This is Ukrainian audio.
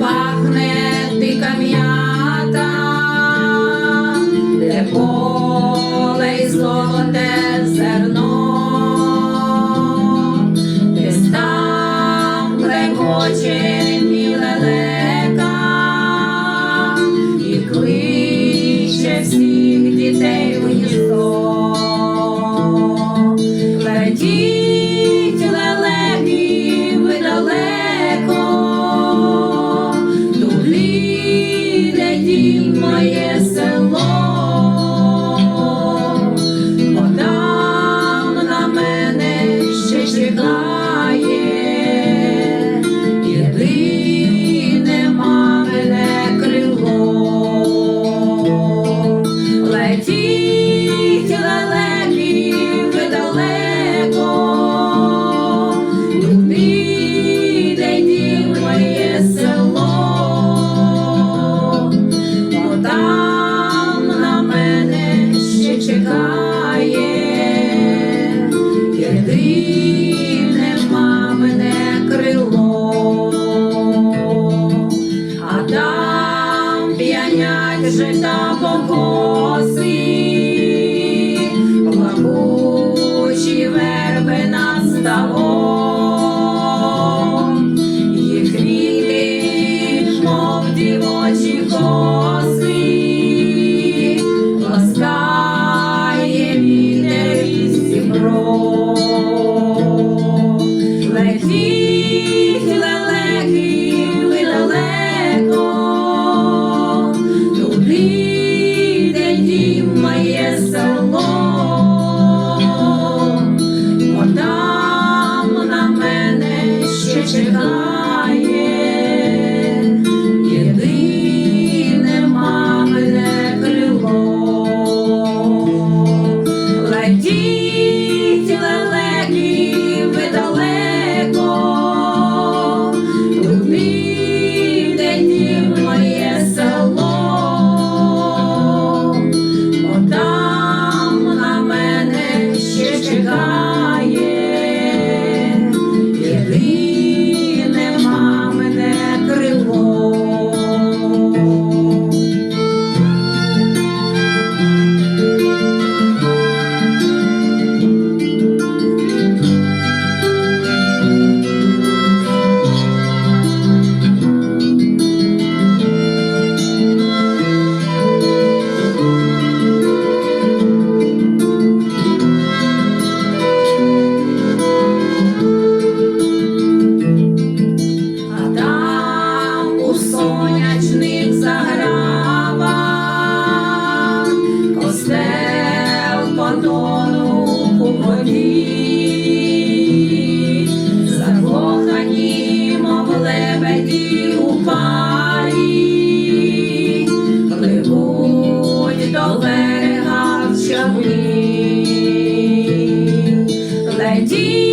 пахне ти кам'ята, і золоте зерно, де став плекоче і кличе всіх. Ставом, їх квіти, мов дівочі коси, redeemed.